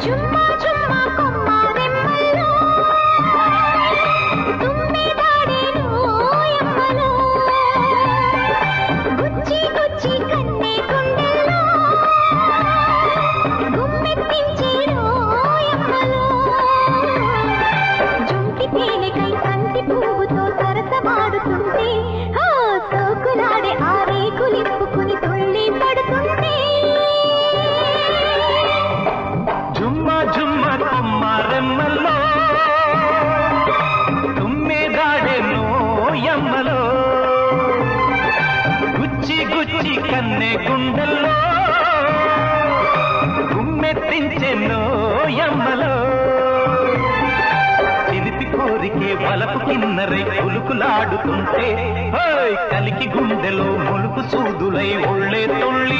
चुम्मा గుచ్చి కన్నే గుండెల్లో గుమ్మెత్తించెన్నో ఎమ్మలో చిలిపి కోరికే వలపు కిన్నరై కులుకులాడుతుంటే కలికి గుండెలో ములుకు సూదులై ఒళ్ళే తొళ్ళి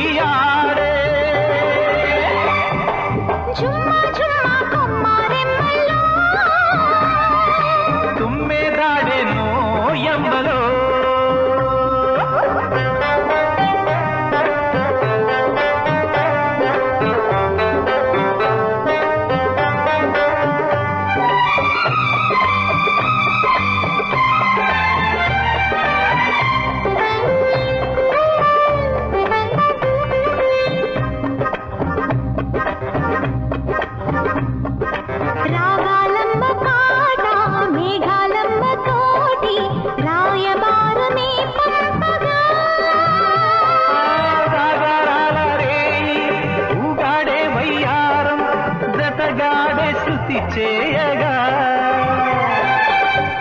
చేయగా.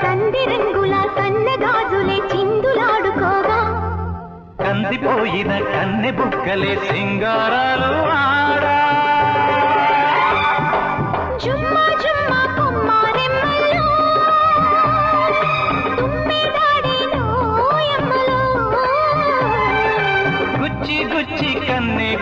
సంధి రంగుల సన్నగాజులే చిందులాడుకోగా. కందిపోయిన కన్నె బుక్కలే సింగారాలు ఆడా. చుమ్మా చుమ్మా కొమ్మ రెమ్మల్లో. తుమ్మెదాడేను ఎమ్మలో గుచ్చి గుచ్చి కన్నె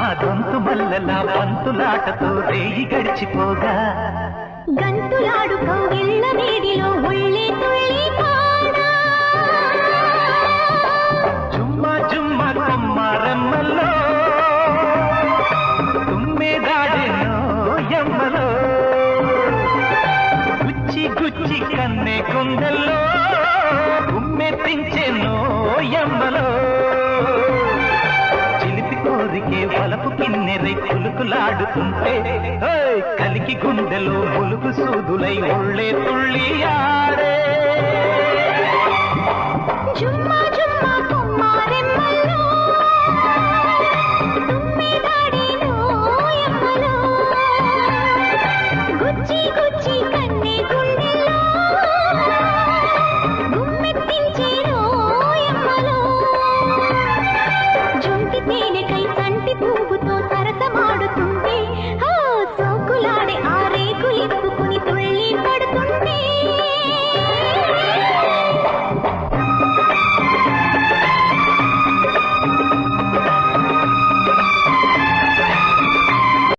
ఆ దొంతు మల్లెల బంతులాటతో రేయి గడిచిపోగా. గంతులాడు కౌగిళ్ళ కన్నె గుండెల్లో నోయమ్మలో చిలిపి కోరికే వలపు కిన్నెరై కులుకులాడుతుంటే కలికి గుండెలో ములుగు సూదులై ఒళ్ళే తుళ్ళి ఆడే